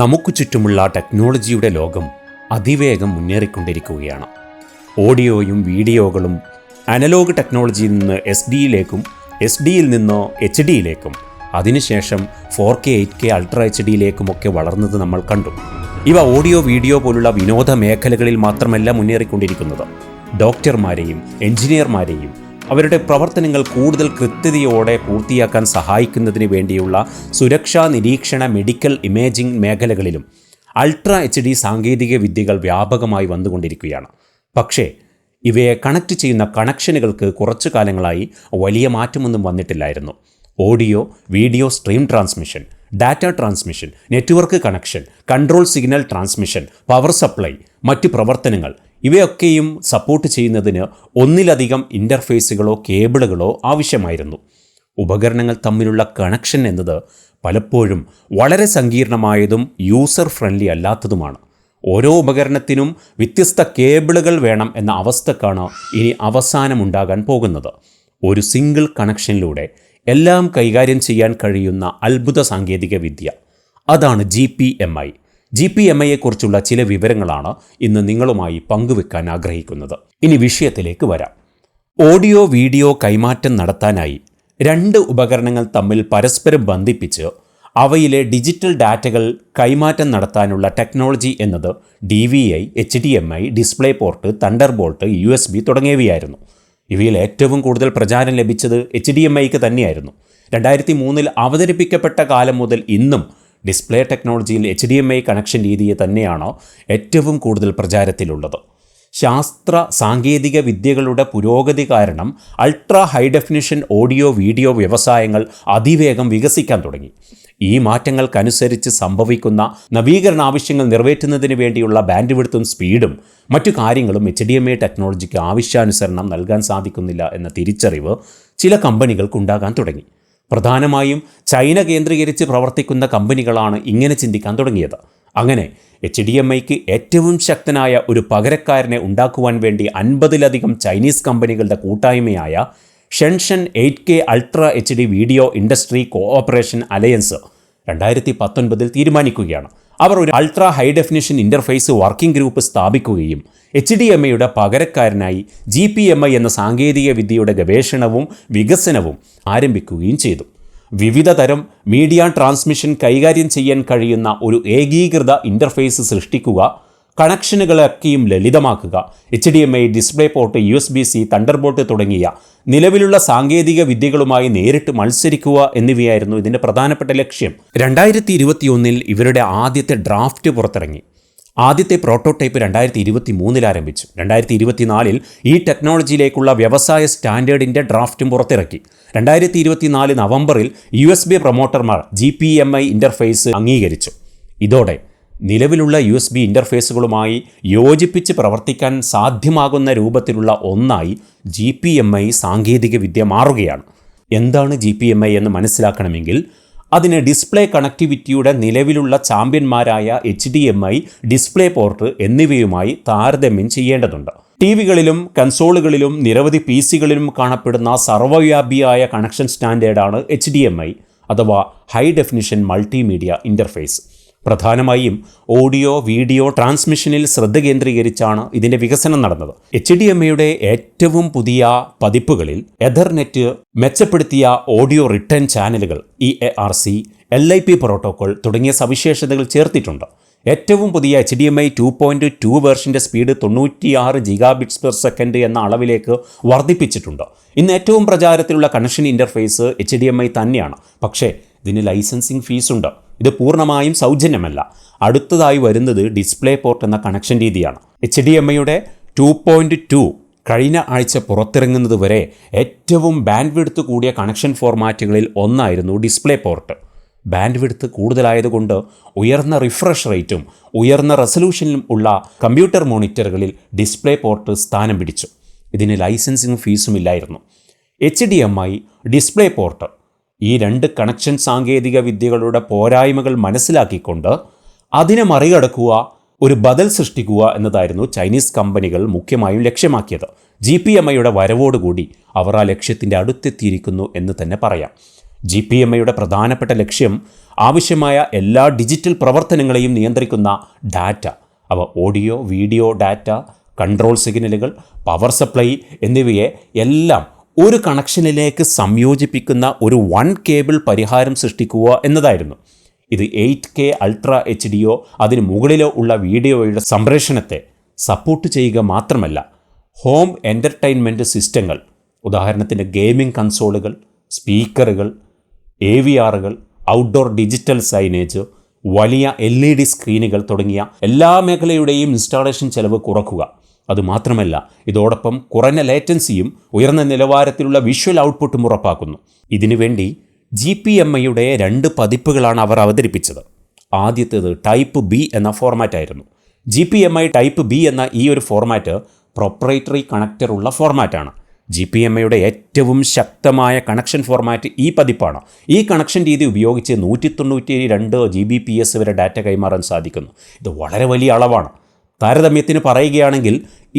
നമുക്ക് ചുറ്റുമുള്ള ടെക്നോളജിയുടെ ലോകം അതിവേഗം മുന്നേറിക്കൊണ്ടിരിക്കുകയാണ്. ഓഡിയോയും വീഡിയോകളും അനലോഗ് ടെക്നോളജിയിൽ നിന്ന് എസ് ഡിയിലേക്കും എസ് ഡിയിൽ നിന്ന് എച്ച് ഡിയിലേക്കും അതിനുശേഷം four K eight K ultra H ഡിയിലേക്കുമൊക്കെ വളർന്നത് നമ്മൾ കണ്ടു. ഇവ ഓഡിയോ വീഡിയോ പോലുള്ള വിനോദ മേഖലകളിൽ മാത്രമല്ല മുന്നേറിക്കൊണ്ടിരിക്കുന്നത്. ഡോക്ടർമാരെയും എഞ്ചിനീയർമാരെയും അവരുടെ പ്രവർത്തനങ്ങൾ കൂടുതൽ കൃത്യതയോടെ പൂർത്തിയാക്കാൻ സഹായിക്കുന്നതിന് വേണ്ടിയുള്ള സുരക്ഷാ നിരീക്ഷണ മെഡിക്കൽ ഇമേജിംഗ് മേഖലകളിലും അൾട്രാ എച്ച് ഡി സാങ്കേതിക വിദ്യകൾ വ്യാപകമായി വന്നുകൊണ്ടിരിക്കുകയാണ്. പക്ഷേ ഇവയെ കണക്ട് ചെയ്യുന്ന കണക്ഷനുകൾക്ക് കുറച്ചു കാലങ്ങളായി വലിയ മാറ്റമൊന്നും വന്നിട്ടില്ലായിരുന്നു. Audio video stream transmission data transmission network connection control signal transmission power supply മറ്റ് പ്രവർത്തനങ്ങൾ ഇവയൊക്കെയും സപ്പോർട്ട് ചെയ്യുന്നതിന് ഒന്നിലധികം ഇന്റർഫേസുകളോ കേബിളുകളോ ആവശ്യമായിരുന്നു. ഉപകരണങ്ങൾ തമ്മിലുള്ള കണക്ഷൻ എന്നത് പലപ്പോഴും വളരെ സങ്കീർണമായതും യൂസർ ഫ്രണ്ട്ലി അല്ലാത്തതുമാണ്. ഓരോ ഉപകരണത്തിനും വ്യത്യസ്ത കേബിളുകൾ വേണം എന്ന അവസ്ഥക്കാണ് ഇനി അവസാനമുണ്ടാകാൻ പോകുന്നത്. ഒരു സിംഗിൾ കണക്ഷനിലൂടെ എല്ലാം കൈകാര്യം ചെയ്യാൻ കഴിയുന്ന അത്ഭുത സാങ്കേതിക വിദ്യ അതാണ് G P M I G P M ഐയെക്കുറിച്ചുള്ള ചില വിവരങ്ങളാണ് ഇന്ന് നിങ്ങളുമായി പങ്കുവെക്കാൻ ആഗ്രഹിക്കുന്നത്. ഇനി വിഷയത്തിലേക്ക് വരാം. ഓഡിയോ വീഡിയോ കൈമാറ്റം നടത്താനായി രണ്ട് ഉപകരണങ്ങൾ തമ്മിൽ പരസ്പരം ബന്ധിപ്പിച്ച് അവയിലെ ഡിജിറ്റൽ ഡാറ്റകൾ കൈമാറ്റം നടത്താനുള്ള ടെക്നോളജി എന്നത് D V I H D M I display port thunderbolt U S B തുടങ്ങിയവയായിരുന്നു. ഇവയിൽ ഏറ്റവും കൂടുതൽ പ്രചാരം ലഭിച്ചത് എച്ച് ഡി എം ഐക്ക് തന്നെയായിരുന്നു. രണ്ടായിരത്തി മൂന്നിൽ അവതരിപ്പിക്കപ്പെട്ട കാലം മുതൽ ഇന്നും ഡിസ്പ്ലേ ടെക്നോളജിയിൽ H D M I connection രീതിയെ തന്നെയാണ് ഏറ്റവും കൂടുതൽ പ്രചാരത്തിലുള്ളത്. ശാസ്ത്ര സാങ്കേതിക വിദ്യകളുടെ പുരോഗതി കാരണം ultra high definition audio video വ്യവസായങ്ങൾ അതിവേഗം വികസിക്കാൻ തുടങ്ങി. ഈ മാറ്റങ്ങൾക്കനുസരിച്ച് സംഭവിക്കുന്ന നവീകരണ ആവശ്യങ്ങൾ നിറവേറ്റുന്നതിന് വേണ്ടിയുള്ള ബാൻഡ് വിടുത്തും സ്പീഡും മറ്റു കാര്യങ്ങളും എച്ച് ഡി എം ഐ ടെക്നോളജിക്ക് ആവശ്യാനുസരണം നൽകാൻ സാധിക്കുന്നില്ല എന്ന തിരിച്ചറിവ് ചില കമ്പനികൾക്കുണ്ടാകാൻ തുടങ്ങി. പ്രധാനമായും ചൈന കേന്ദ്രീകരിച്ച് പ്രവർത്തിക്കുന്ന കമ്പനികളാണ് ഇങ്ങനെ ചിന്തിക്കാൻ തുടങ്ങിയത്. അങ്ങനെ എച്ച് ഡി എം ഐക്ക് ഏറ്റവും ശക്തനായ ഒരു പകരക്കാരനെ ഉണ്ടാക്കുവാൻ വേണ്ടി അൻപതിലധികം ചൈനീസ് കമ്പനികളുടെ കൂട്ടായ്മയായ Shenzhen eight K ultra H D video industry cooperation alliance രണ്ടായിരത്തി പത്തൊൻപതിൽ തീരുമാനിക്കുകയാണ്. അവർ ഒരു ultra high definition interface working group സ്ഥാപിക്കുകയും എച്ച് ഡി എം ഐയുടെ പകരക്കാരനായി ജി പി എം ഐ എന്ന സാങ്കേതിക വിദ്യയുടെ ഗവേഷണവും വികസനവും ആരംഭിക്കുകയും ചെയ്തു. വിവിധ തരം മീഡിയ ട്രാൻസ്മിഷൻ കൈകാര്യം ചെയ്യാൻ കഴിയുന്ന ഒരു ഏകീകൃത ഇന്റർഫേസ് സൃഷ്ടിക്കുക കണക്ഷനുകളൊക്കെയും ലളിതമാക്കുക H D M I display port U S B C thunderbolt തുടങ്ങിയ നിലവിലുള്ള സാങ്കേതിക വിദ്യകളുമായി നേരിട്ട് മത്സരിക്കുക എന്നിവയായിരുന്നു ഇതിന്റെ പ്രധാനപ്പെട്ട ലക്ഷ്യം. രണ്ടായിരത്തി ഇരുപത്തിയൊന്നിൽ ഇവരുടെ ആദ്യത്തെ ഡ്രാഫ്റ്റ് പുറത്തിറങ്ങി. ആദ്യത്തെ പ്രോട്ടോടൈപ്പ് രണ്ടായിരത്തി ഇരുപത്തി മൂന്നിൽ ആരംഭിച്ചു. രണ്ടായിരത്തി ഇരുപത്തിനാലിൽ ഈ ടെക്നോളജിയിലേക്കുള്ള വ്യവസായ സ്റ്റാൻഡേർഡിന്റെ ഡ്രാഫ്റ്റും പുറത്തിറക്കി. രണ്ടായിരത്തി ഇരുപത്തിനാല് നവംബറിൽ U S B പ്രൊമോട്ടർമാർ G P M I interface അംഗീകരിച്ചു. ഇതോടെ നിലവിലുള്ള യു എസ് ബി ഇന്റർഫേസുകളുമായി യോജിപ്പിച്ച് പ്രവർത്തിക്കാൻ സാധ്യമാകുന്ന രൂപത്തിലുള്ള ഒന്നായി ജി പി എം ഐ സാങ്കേതികവിദ്യ മാറുകയാണ്. എന്താണ് ജി പി എം ഐ എന്ന് മനസ്സിലാക്കണമെങ്കിൽ അതിന് ഡിസ്പ്ലേ കണക്ടിവിറ്റിയുടെ നിലവിലുള്ള ചാമ്പ്യന്മാരായ H D M I display port എന്നിവയുമായി താരതമ്യം ചെയ്യേണ്ടതുണ്ട്. ടി വികളിലും കൺസോളുകളിലും നിരവധി പി സികളിലും കാണപ്പെടുന്ന സർവവ്യാപിയായ കണക്ഷൻ സ്റ്റാൻഡേർഡാണ് എച്ച് ഡി എം ഐ അഥവാ ഹൈ ഡെഫിനിഷൻ മൾട്ടിമീഡിയ ഇന്റർഫേസ് പ്രധാനമായും ഓഡിയോ വീഡിയോ ട്രാൻസ്മിഷനിൽ ശ്രദ്ധ കേന്ദ്രീകരിച്ചാണ് ഇതിന്റെ വികസനം നടന്നത്. എച്ച് ഡി എം എയുടെ ഏറ്റവും പുതിയ പതിപ്പുകളിൽ എഥർനെറ്റ് മെച്ചപ്പെടുത്തിയ ഓഡിയോ റിട്ടേൺ ചാനലുകൾ E A R C L I P protocol തുടങ്ങിയ സവിശേഷതകൾ ചേർത്തിട്ടുണ്ട്. ഏറ്റവും പുതിയ H D M I two point two വേർഷന്റെ speed തൊണ്ണൂറ്റിയാറ് ജിഗാബിറ്റ്സ് പെർ സെക്കൻഡ് എന്ന അളവിലേക്ക് വർദ്ധിപ്പിച്ചിട്ടുണ്ട്. ഇന്ന് ഏറ്റവും പ്രചാരത്തിലുള്ള connection interface H D M I തന്നെയാണ്. പക്ഷേ ഇതിന് ലൈസൻസിങ് ഫീസുണ്ട്. ഇത് പൂർണമായും സൗജന്യമല്ല. അടുത്തതായി വരുന്നത് ഡിസ്പ്ലേ പോർട്ട് എന്ന കണക്ഷൻ രീതിയാണ്. എച്ച് ഡി എം ഐയുടെ ടു പോയിന്റ് ടു കഴിഞ്ഞ ആഴ്ച പുറത്തിറങ്ങുന്നത് വരെ ഏറ്റവും ബാൻഡ് വിടുത്ത് കൂടിയ കണക്ഷൻ ഫോർമാറ്റുകളിൽ ഒന്നായിരുന്നു ഡിസ്പ്ലേ പോർട്ട്. ബാൻഡ് വിടുത്ത് കൂടുതലായതുകൊണ്ട് ഉയർന്ന റിഫ്രഷ് റേറ്റും ഉയർന്ന റെസൊല്യൂഷനിലും ഉള്ള കമ്പ്യൂട്ടർ മോണിറ്ററുകളിൽ ഡിസ്പ്ലേ പോർട്ട് സ്ഥാനം പിടിച്ചു. ഇതിന് ലൈസൻസിങ് ഫീസും ഇല്ലായിരുന്നു. H D M I display port ഈ രണ്ട് കണക്ഷൻ സാങ്കേതിക വിദ്യകളുടെ പോരായ്മകൾ മനസ്സിലാക്കിക്കൊണ്ട് അതിനെ മറികടക്കുക ഒരു ബദൽ സൃഷ്ടിക്കുക എന്നതായിരുന്നു ചൈനീസ് കമ്പനികൾ മുഖ്യമായും ലക്ഷ്യമാക്കിയത്. ജി പി എം ഐയുടെ വരവോടുകൂടി അവർ ആ ലക്ഷ്യത്തിന്റെ അടുത്തെത്തിയിരിക്കുന്നു എന്ന് തന്നെ പറയാം. ജി പി എം ഐയുടെ പ്രധാനപ്പെട്ട ലക്ഷ്യം ആവശ്യമായ എല്ലാ ഡിജിറ്റൽ പ്രവർത്തനങ്ങളെയും നിയന്ത്രിക്കുന്ന ഡാറ്റ. അവ ഓഡിയോ വീഡിയോ ഡാറ്റ കൺട്രോൾ സിഗ്നലുകൾ പവർ സപ്ലൈ എന്നിവയെ എല്ലാം ഒരു കണക്ഷനിലേക്ക് സംയോജിപ്പിക്കുന്ന ഒരു വൺ കേബിൾ പരിഹാരം സൃഷ്ടിക്കുക എന്നതായിരുന്നു. ഇത് എയ്റ്റ് കെ അൾട്ര എച്ച് ഡിയോ അതിന് മുകളിലോ ഉള്ള വീഡിയോയുടെ സംപ്രേഷണത്തെ സപ്പോർട്ട് ചെയ്യുക മാത്രമല്ല ഹോം എന്റർടൈൻമെന്റ് സിസ്റ്റങ്ങൾ ഉദാഹരണത്തിന് ഗെയിമിംഗ് കൺസോളുകൾ സ്പീക്കറുകൾ എ വി ആറുകൾ ഔട്ട്ഡോർ ഡിജിറ്റൽ സൈനേജ് വലിയ എൽ ഇ ഡി സ്ക്രീനുകൾ തുടങ്ങിയ എല്ലാ മേഖലയുടെയും ഇൻസ്റ്റാളേഷൻ ചെലവ് കുറക്കുക. അതുമാത്രമല്ല ഇതോടൊപ്പം കുറഞ്ഞ ലേറ്റൻസിയും ഉയർന്ന നിലവാരത്തിലുള്ള വിഷ്വൽ ഔട്ട്പുട്ടും ഉറപ്പാക്കുന്നു. ഇതിനുവേണ്ടി ജി പി എം ഐയുടെ രണ്ട് പതിപ്പുകളാണ് അവർ അവതരിപ്പിച്ചത്. ആദ്യത്തേത് ടൈപ്പ് ബി എന്ന ഫോർമാറ്റ് ആയിരുന്നു. G P M I type B എന്ന ഈ ഒരു ഫോർമാറ്റ് പ്രൊപ്പറേറ്ററി കണക്റ്റർ ഉള്ള ഫോർമാറ്റാണ് ജി പി എം ഐയുടെ ഏറ്റവും ശക്തമായ കണക്ഷൻ ഫോർമാറ്റ് ഈ പതിപ്പാണ്. ഈ കണക്ഷൻ രീതി ഉപയോഗിച്ച് നൂറ്റി തൊണ്ണൂറ്റി രണ്ട് ജി ബി പി എസ് വരെ ഡാറ്റ കൈമാറാൻ സാധിക്കുന്നു. ഇത് വളരെ വലിയ അളവാണ്. താരതമ്യത്തിന് പറയുകയാണെങ്കിൽ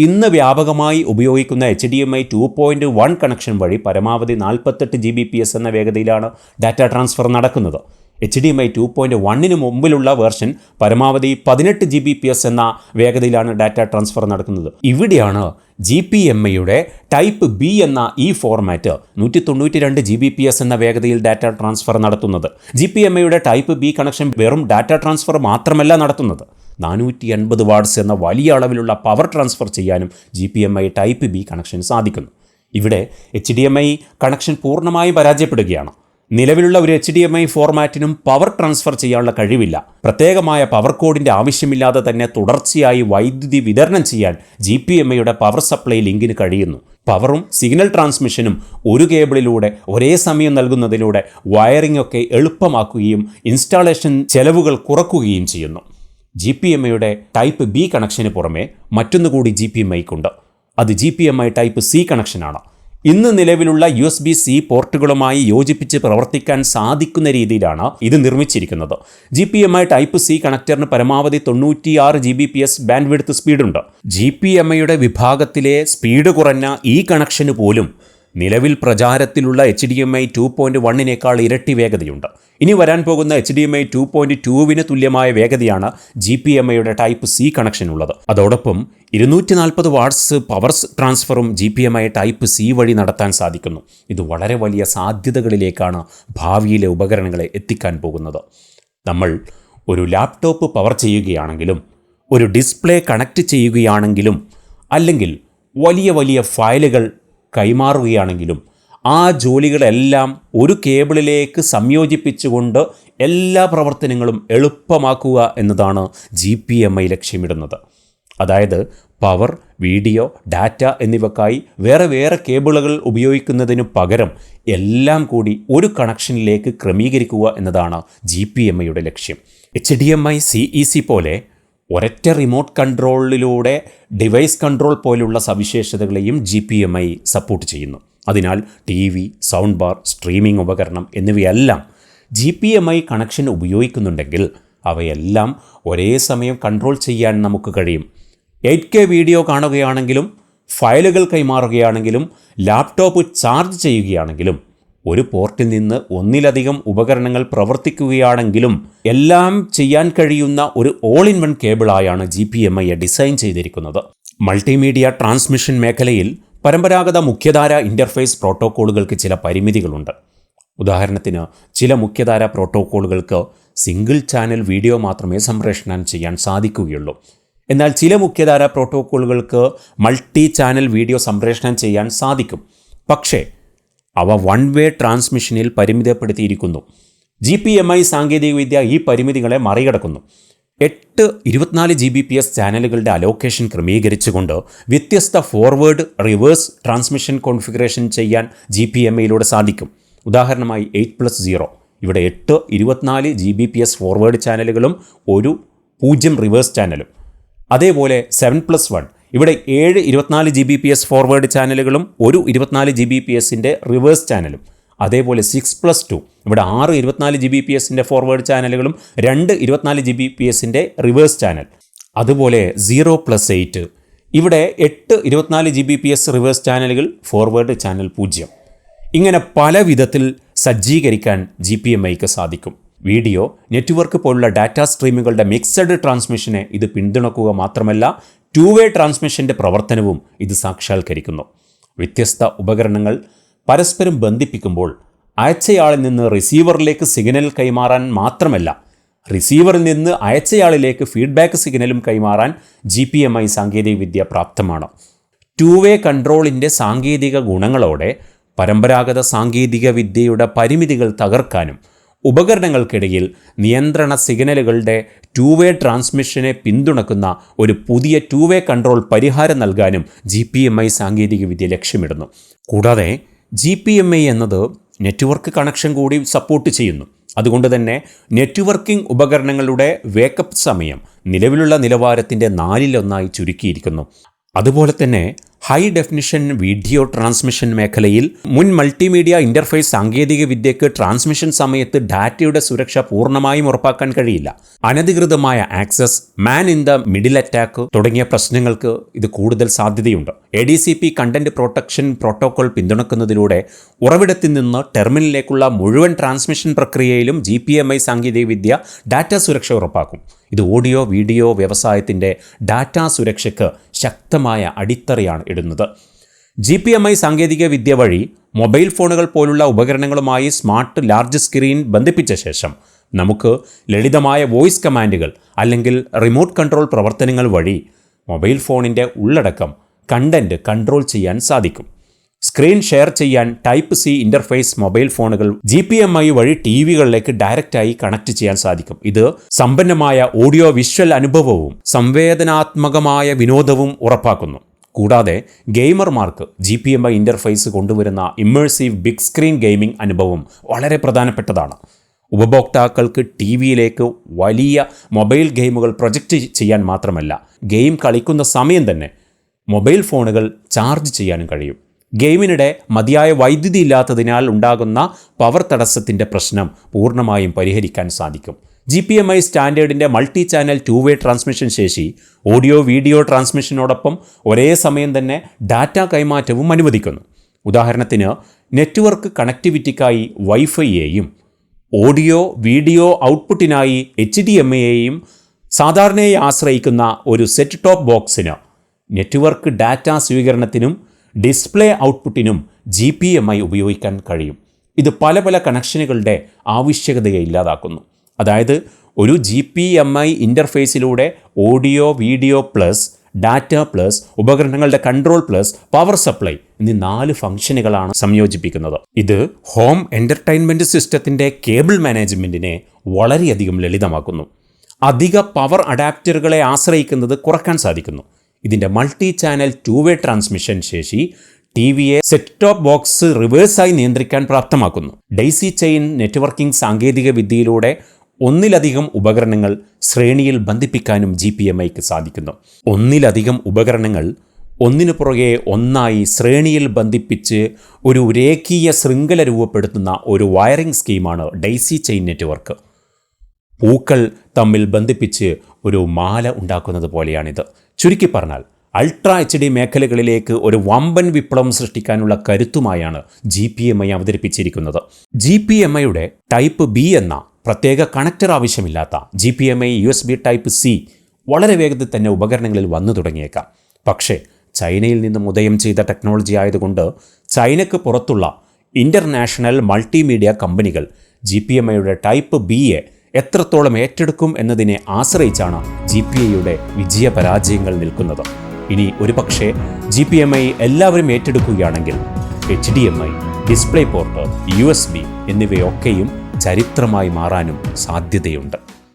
ഇന്ന് വ്യാപകമായി ഉപയോഗിക്കുന്ന H D M I two point one connection വഴി പരമാവധി നാൽപ്പത്തെട്ട് ജി ബി പി എസ് എന്ന വേഗതയിലാണ് ഡാറ്റ ട്രാൻസ്ഫർ നടക്കുന്നത്. H D M I two point വണ്ണിന് മുമ്പിലുള്ള വേർഷൻ പരമാവധി പതിനെട്ട് ജി ബി പി എസ് എന്ന വേഗതയിലാണ് ഡാറ്റ ട്രാൻസ്ഫർ നടക്കുന്നത്. ഇവിടെയാണ് ജി പി എം ഐയുടെ ടൈപ്പ് ബി എന്ന ഈ ഫോർമാറ്റ് നൂറ്റി തൊണ്ണൂറ്റി രണ്ട് ജി ബി പി എസ് എന്ന വേഗതയിൽ ഡാറ്റ ട്രാൻസ്ഫർ നടത്തുന്നത്. ജി പി എം ഐയുടെ ടൈപ്പ് ബി കണക്ഷൻ വെറും ഡാറ്റ ട്രാൻസ്ഫർ മാത്രമല്ല നടത്തുന്നത്. നാനൂറ്റി എൺപത് വാട്ട്സ് എന്ന വലിയ അളവിലുള്ള പവർ ട്രാൻസ്ഫർ ചെയ്യാനും G P M I type B connection സാധിക്കുന്നു. ഇവിടെ H D M I connection പൂർണമായും പരാജയപ്പെടുകയാണ്. നിലവിലുള്ള ഒരു എച്ച് ഡി എം ഐ ഫോർമാറ്റിനും പവർ ട്രാൻസ്ഫർ ചെയ്യാനുള്ള കഴിവില്ല. പ്രത്യേകമായ പവർ കോഡിന്റെ ആവശ്യമില്ലാതെ തന്നെ തുടർച്ചയായി വൈദ്യുതി വിതരണം ചെയ്യാൻ ജി പി എം ഐയുടെ പവർ സപ്ലൈ ലിങ്കിന് കഴിയുന്നു. പവറും സിഗ്നൽ ട്രാൻസ്മിഷനും ഒരു കേബിളിലൂടെ ഒരേ സമയം നൽകുന്നതിലൂടെ വയറിംഗ് ഒക്കെ എളുപ്പമാക്കുകയും ഇൻസ്റ്റാളേഷൻ ചെലവുകൾ കുറക്കുകയും ചെയ്യുന്നു. ജി പി എം ഐയുടെ ടൈപ്പ് ബി കണക്ഷന് പുറമെ മറ്റൊന്നുകൂടി ജി പി എം ഐക്കുണ്ട് അത് G P M I type C കണക്ഷനാണ് ഇന്ന് നിലവിലുള്ള യു എസ് ബി സി പോർട്ടുകളുമായി യോജിപ്പിച്ച് പ്രവർത്തിക്കാൻ സാധിക്കുന്ന രീതിയിലാണ് ഇത് നിർമ്മിച്ചിരിക്കുന്നത്. G P M I type C കണക്ടറിന് പരമാവധി തൊണ്ണൂറ്റിയാറ് G B P S bandwidth സ്പീഡുണ്ട്. G P M ഐയുടെ വിഭാഗത്തിലെ സ്പീഡ് കുറഞ്ഞ ഈ കണക്ഷന് പോലും നിലവിൽ പ്രചാരത്തിലുള്ള H D M I two point വണ്ണിനേക്കാൾ ഇരട്ടി വേഗതയുണ്ട്. ഇനി വരാൻ പോകുന്ന H D M I two point ടുവിന് തുല്യമായ വേഗതയാണ് ജി പി എം ഐയുടെ ടൈപ്പ് സി കണക്ഷൻ ഉള്ളത്. അതോടൊപ്പം ഇരുന്നൂറ്റി നാൽപ്പത് watts power ട്രാൻസ്ഫറും G P M I type C വഴി നടത്താൻ സാധിക്കുന്നു. ഇത് വളരെ വലിയ സാധ്യതകളിലേക്കാണ് ഭാവിയിലെ ഉപകരണങ്ങളെ എത്തിക്കാൻ പോകുന്നത്. നമ്മൾ ഒരു ലാപ്ടോപ്പ് പവർ ചെയ്യുകയാണെങ്കിലും ഒരു ഡിസ്പ്ലേ കണക്റ്റ് ചെയ്യുകയാണെങ്കിലും അല്ലെങ്കിൽ വലിയ വലിയ ഫയലുകൾ കൈമാറുകയാണെങ്കിലും ആ ജോലികളെല്ലാം ഒരു കേബിളിലേക്ക് സംയോജിപ്പിച്ചുകൊണ്ട് എല്ലാ പ്രവർത്തനങ്ങളും എളുപ്പമാക്കുക എന്നതാണ് ജി പി എം ഐ ലക്ഷ്യമിടുന്നത്. അതായത് പവർ വീഡിയോ ഡാറ്റ എന്നിവക്കായി വേറെ വേറെ കേബിളുകൾ ഉപയോഗിക്കുന്നതിന് പകരം എല്ലാം കൂടി ഒരു കണക്ഷനിലേക്ക് ക്രമീകരിക്കുക എന്നതാണ് ജി പി എം ഐയുടെ ലക്ഷ്യം. H D M I C E C പോലെ ഒരൊറ്റ റിമോട്ട് കൺട്രോളിലൂടെ ഡിവൈസ് കൺട്രോൾ പോലുള്ള സവിശേഷതകളെയും G P M I support ചെയ്യുന്നു. അതിനാൽ T V sound bar streaming ഉപകരണം എന്നിവയെല്ലാം G P M I connection ഉപയോഗിക്കുന്നുണ്ടെങ്കിൽ അവയെല്ലാം ഒരേ സമയം കൺട്രോൾ ചെയ്യാൻ നമുക്ക് കഴിയും. എയ്റ്റ് കെ വീഡിയോ കാണുകയാണെങ്കിലും ഫയലുകൾ കൈമാറുകയാണെങ്കിലും ലാപ്ടോപ്പ് ചാർജ് ചെയ്യുകയാണെങ്കിലും ഒരു പോർട്ടിൽ നിന്ന് ഒന്നിലധികം ഉപകരണങ്ങൾ പ്രവർത്തിക്കുകയാണെങ്കിലും എല്ലാം ചെയ്യാൻ കഴിയുന്ന ഒരു ഓൾ ഇൻ വൺ കേബിളായാണ് ജി പി എം ഐയെ ഡിസൈൻ ചെയ്തിരിക്കുന്നത്. മൾട്ടിമീഡിയ ട്രാൻസ്മിഷൻ മേഖലയിൽ പരമ്പരാഗത മുഖ്യധാര ഇന്റർഫേസ് പ്രോട്ടോക്കോളുകൾക്ക് ചില പരിമിതികളുണ്ട്. ഉദാഹരണത്തിന് ചില മുഖ്യധാര പ്രോട്ടോക്കോളുകൾക്ക് സിംഗിൾ ചാനൽ വീഡിയോ മാത്രമേ സംപ്രേഷണം ചെയ്യാൻ സാധിക്കുകയുള്ളൂ. എന്നാൽ ചില മുഖ്യധാര പ്രോട്ടോക്കോളുകൾക്ക് മൾട്ടി ചാനൽ വീഡിയോ സംപ്രേഷണം ചെയ്യാൻ സാധിക്കും. പക്ഷേ അവ വൺ വേ ട്രാൻസ്മിഷനിൽ പരിമിതപ്പെടുത്തിയിരിക്കുന്നു. ജി പി എം ഐ സാങ്കേതികവിദ്യ ഈ പരിമിതികളെ മറികടക്കുന്നു. എട്ട് ഇരുപത്തിനാല് ജി ബി പി എസ് ചാനലുകളുടെ അലോക്കേഷൻ ക്രമീകരിച്ചുകൊണ്ട് വ്യത്യസ്ത ഫോർവേഡ് റിവേഴ്സ് ട്രാൻസ്മിഷൻ കോൺഫിഗറേഷൻ ചെയ്യാൻ ജി പി എം ഐയിലൂടെ സാധിക്കും. ഉദാഹരണമായി എയ്റ്റ് പ്ലസ് സീറോ ഇവിടെ എട്ട് ഇരുപത്തിനാല് G B P S forward ചാനലുകളും ഒരു പൂജ്യം റിവേഴ്സ് ചാനലും അതേപോലെ സെവൻ പ്ലസ് വൺ ഇവിടെ ഏഴ് ഇരുപത്തിനാല് G B P S forward ചാനലുകളും ഒരു ഇരുപത്തിനാല് ജി ബി പി എസിന്റെ റിവേഴ്സ് ചാനലും അതേപോലെ സിക്സ് പ്ലസ് ടു ഇവിടെ ആറ് ഇരുപത്തിനാല് ജി ബി പി എസിന്റെ ഫോർവേഡ് ചാനലുകളും രണ്ട് ഇരുപത്തിനാല് ജി ബി പി എസിന്റെ റിവേഴ്സ് ചാനൽ അതുപോലെ സീറോ പ്ലസ് എയ്റ്റ് ഇവിടെ എട്ട് ഇരുപത്തിനാല് G B P S reverse ചാനലുകൾ ഫോർവേഡ് ചാനൽ പൂജ്യം. ഇങ്ങനെ പല വിധത്തിൽ സജ്ജീകരിക്കാൻ ജി പി എം ഐക്ക് സാധിക്കും. വീഡിയോ നെറ്റ്വർക്ക് പോലുള്ള ഡാറ്റാ സ്ട്രീമുകളുടെ മിക്സഡ് ട്രാൻസ്മിഷനെ ഇത് പിന്തുണക്കുക മാത്രമല്ല ടു വേ ട്രാൻസ്മിഷന്റെ പ്രവർത്തനവും ഇത് സാക്ഷാത്കരിക്കുന്നു. വ്യത്യസ്ത ഉപകരണങ്ങൾ പരസ്പരം ബന്ധിപ്പിക്കുമ്പോൾ അയച്ചയാളിൽ നിന്ന് റിസീവറിലേക്ക് സിഗ്നൽ കൈമാറാൻ മാത്രമല്ല റിസീവറിൽ നിന്ന് അയച്ചയാളിലേക്ക് ഫീഡ്ബാക്ക് സിഗ്നലും കൈമാറാൻ ജി പി എം ഐ സാങ്കേതികവിദ്യ പ്രാപ്തമാണ്. ടു വേ കൺട്രോളിന്റെ സാങ്കേതിക ഗുണങ്ങളോടെ പരമ്പരാഗത സാങ്കേതിക വിദ്യയുടെ പരിമിതികൾ തകർക്കാനും ഉപകരണങ്ങൾക്കിടയിൽ നിയന്ത്രണ സിഗ്നലുകളുടെ ടു വേ ട്രാൻസ്മിഷനെ പിന്തുണക്കുന്ന ഒരു പുതിയ ടു വേ കൺട്രോൾ പരിഹാരം നൽകാനും ജി പി എം ഐ സാങ്കേതികവിദ്യ ലക്ഷ്യമിടുന്നു. കൂടാതെ ജി പി എം ഐ എന്നത് നെറ്റ്വർക്ക് കണക്ഷൻ കൂടി സപ്പോർട്ട് ചെയ്യുന്നു. അതുകൊണ്ട് തന്നെ നെറ്റ്വർക്കിംഗ് ഉപകരണങ്ങളുടെ വേക്കപ്പ് സമയം നിലവിലുള്ള നിലവാരത്തിന്റെ നാലിലൊന്നായി ചുരുക്കിയിരിക്കുന്നു. അതുപോലെ തന്നെ ഹൈ ഡെഫിനിഷൻ വീഡിയോ ട്രാൻസ്മിഷൻ മേഖലയിൽ മുൻ മൾട്ടിമീഡിയ ഇന്റർഫേസ് സാങ്കേതിക വിദ്യക്ക് ട്രാൻസ്മിഷൻ സമയത്ത് ഡാറ്റയുടെ സുരക്ഷ പൂർണമായും ഉറപ്പാക്കാൻ കഴിയില്ല. അനധികൃതമായ access man in the middle attack തുടങ്ങിയ പ്രശ്നങ്ങൾക്ക് ഇത് കൂടുതൽ സാധ്യതയുണ്ട്. A D C P content protection protocol പിന്തുണക്കുന്നതിലൂടെ ഉറവിടത്തിൽ നിന്ന് ടെർമിനലിലേക്കുള്ള മുഴുവൻ ട്രാൻസ്മിഷൻ പ്രക്രിയയിലും ജി പി എം ഐ സാങ്കേതികവിദ്യ ഡാറ്റ സുരക്ഷ ഉറപ്പാക്കും. ഇത് ഓഡിയോ വീഡിയോ വ്യവസായത്തിന്റെ ഡാറ്റ സുരക്ഷയ്ക്ക് ശക്തമായ അടിത്തറയാണ് ഇടുന്നത്. ജി പി എം ഐ സാങ്കേതിക വിദ്യ വഴി മൊബൈൽ ഫോണുകൾ പോലുള്ള ഉപകരണങ്ങളുമായി സ്മാർട്ട് ലാർജ് സ്ക്രീൻ ബന്ധിപ്പിച്ച ശേഷം നമുക്ക് ലളിതമായ വോയിസ് കമാൻഡുകൾ അല്ലെങ്കിൽ റിമോട്ട് കൺട്രോൾ പ്രവർത്തനങ്ങൾ വഴി മൊബൈൽ ഫോണിന്റെ ഉള്ളടക്കം കണ്ടന്റ് കൺട്രോൾ ചെയ്യാൻ സാധിക്കും. സ്ക്രീൻ ഷെയർ ചെയ്യാൻ ടൈപ്പ് സി ഇന്റർഫേസ് മൊബൈൽ ഫോണുകൾ ജി പി എം ഐ വഴി ടി വികളിലേക്ക് ഡയറക്റ്റായി കണക്ട് ചെയ്യാൻ സാധിക്കും. ഇത് സമ്പന്നമായ ഓഡിയോ വിഷ്വൽ അനുഭവവും സംവേദനാത്മകമായ വിനോദവും ഉറപ്പാക്കുന്നു. കൂടാതെ ഗെയിമർമാർക്ക് G P M I interface കൊണ്ടുവരുന്ന ഇമ്മേഴ്സീവ് ബിഗ് സ്ക്രീൻ ഗെയിമിംഗ് അനുഭവം വളരെ പ്രധാനപ്പെട്ടതാണ്. ഉപഭോക്താക്കൾക്ക് ടി വിയിലേക്ക് വലിയ മൊബൈൽ ഗെയിമുകൾ പ്രൊജക്റ്റ് ചെയ്യാൻ മാത്രമല്ല ഗെയിം കളിക്കുന്ന സമയം തന്നെ മൊബൈൽ ഫോണുകൾ ചാർജ് ചെയ്യാനും കഴിയും. ഗെയിമിനിടെ മതിയായ വൈദ്യുതി ഇല്ലാത്തതിനാൽ ഉണ്ടാകുന്ന പവർ തടസ്സത്തിന്റെ പ്രശ്നം പൂർണമായും പരിഹരിക്കാൻ സാധിക്കും. G P M I സ്റ്റാൻഡേർഡിന്റെ multi channel two way transmission ശേഷി ഓഡിയോ വീഡിയോ ട്രാൻസ്മിഷനോടൊപ്പം ഒരേ സമയം തന്നെ ഡാറ്റ കൈമാറ്റവും അനുവദിക്കുന്നു. ഉദാഹരണത്തിന് നെറ്റ്വർക്ക് കണക്ടിവിറ്റിക്കായി വൈഫൈയെയും ഓഡിയോ വീഡിയോ ഔട്ട്പുട്ടിനായി എച്ച് ഡി എം എയെയും സാധാരണയായി ആശ്രയിക്കുന്ന ഒരു സെറ്റ് ടോപ്പ് ബോക്സിന് നെറ്റ്വർക്ക് ഡാറ്റ സ്വീകരണത്തിനും ഡിസ്പ്ലേ ഔട്ട്പുട്ടിനും ജി പി എം ഐ ഉപയോഗിക്കാൻ കഴിയും. ഇത് പല പല കണക്ഷനുകളുടെ ആവശ്യകതയെ ഇല്ലാതാക്കുന്നു. അതായത് ഒരു G P M I ഇന്റർഫേസിലൂടെ audio video plus data plus ഉപകരണങ്ങളുടെ കൺട്രോൾ പ്ലസ് പവർ സപ്ലൈ എന്നീ നാല് ഫംഗ്ഷനുകളാണ് സംയോജിപ്പിക്കുന്നത്. ഇത് ഹോം എന്റർടൈൻമെന്റ് സിസ്റ്റത്തിന്റെ കേബിൾ മാനേജ്മെന്റിനെ വളരെയധികം ലളിതമാക്കുന്നു. അധിക പവർ അഡാപ്റ്ററുകളെ ആശ്രയിക്കുന്നത് കുറയ്ക്കാൻ സാധിക്കുന്നു. ഇതിന്റെ multi channel two way transmission ശേഷി ടി വിയെ സെറ്റ് ടോപ്പ് ബോക്സ് റിവേഴ്സായി നിയന്ത്രിക്കാൻ പ്രാപ്തമാക്കുന്നു. ഡെയ്സി ചെയിൻ നെറ്റ്വർക്കിംഗ് സാങ്കേതിക വിദ്യയിലൂടെ ഒന്നിലധികം ഉപകരണങ്ങൾ ശ്രേണിയിൽ ബന്ധിപ്പിക്കാനും ജി പി എം ഐക്ക് സാധിക്കുന്നു. ഒന്നിലധികം ഉപകരണങ്ങൾ ഒന്നിനു പുറകെ ഒന്നായി ശ്രേണിയിൽ ബന്ധിപ്പിച്ച് ഒരു രേഖീയ ശൃംഖല രൂപപ്പെടുത്തുന്ന ഒരു വയറിംഗ് സ്കീമാണ് ഡെയ്സി ചെയിൻ നെറ്റ്വർക്ക്. പൂക്കൾ തമ്മിൽ ബന്ധിപ്പിച്ച് ഒരു മാല ഉണ്ടാക്കുന്നത് പോലെയാണിത്. ചുരുക്കി പറഞ്ഞാൽ അൾട്രാ എച്ച് ഡി മേഖലകളിലേക്ക് ഒരു വമ്പൻ വിപ്ലവം സൃഷ്ടിക്കാനുള്ള കരുത്തുമായാണ് ജി പി എം ഐ അവതരിപ്പിച്ചിരിക്കുന്നത്. ജി പി എം ഐയുടെ ടൈപ്പ് ബി എന്ന പ്രത്യേക കണക്ടർ ആവശ്യമില്ലാത്ത G P M I U S B type C വളരെ വേഗത്തിൽ തന്നെ ഉപകരണങ്ങളിൽ വന്നു തുടങ്ങിയേക്കാം. പക്ഷേ ചൈനയിൽ നിന്നും ഉദയം ചെയ്ത ടെക്നോളജി ആയതുകൊണ്ട് ചൈനയ്ക്ക് പുറത്തുള്ള ഇന്റർനാഷണൽ മൾട്ടിമീഡിയ കമ്പനികൾ ജി പി എം ഐയുടെ ടൈപ്പ് ബിയെ എത്രത്തോളം ഏറ്റെടുക്കും എന്നതിനെ ആശ്രയിച്ചാണ് ജി പി ഐയുടെ വിജയപരാജയങ്ങൾ നിൽക്കുന്നത്. ഇനി ഒരുപക്ഷെ ജി പി എം ഐ എല്ലാവരും ഏറ്റെടുക്കുകയാണെങ്കിൽ H D M I display port U S B എന്നിവയൊക്കെയും ചരിത്രമായി മാറാനും സാധ്യതയുണ്ട്.